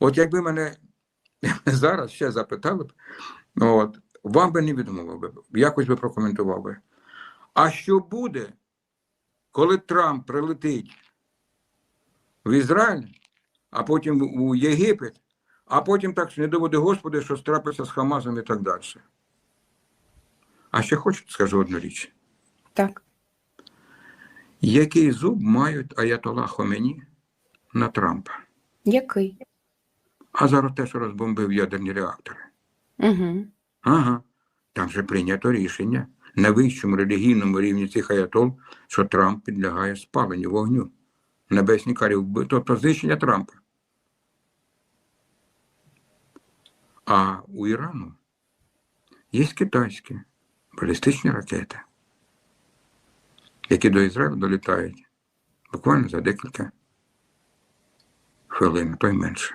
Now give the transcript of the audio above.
От якби мене зараз ще запитали б, от, вам би не відмовив би, якось би прокоментував би. А що буде, коли Трамп прилетить в Ізраїль, а потім у Єгипет, а потім так не доводи Господи, що трапиться з Хамазом і так далі. А ще хочу скажу одну річ. Так. Який зуб мають Аятола Хомені на Трампа? Який? А зараз те, що розбомбив ядерні реактори. Угу. Ага, там же прийнято рішення на вищому релігійному рівні цих аятол, що Трамп підлягає спаленню вогню. Небесні карі тобто знищення Трампа. А у Ірану є китайські балістичні ракети, які до Ізраїлю долітають буквально за декілька хвилин, то й менше.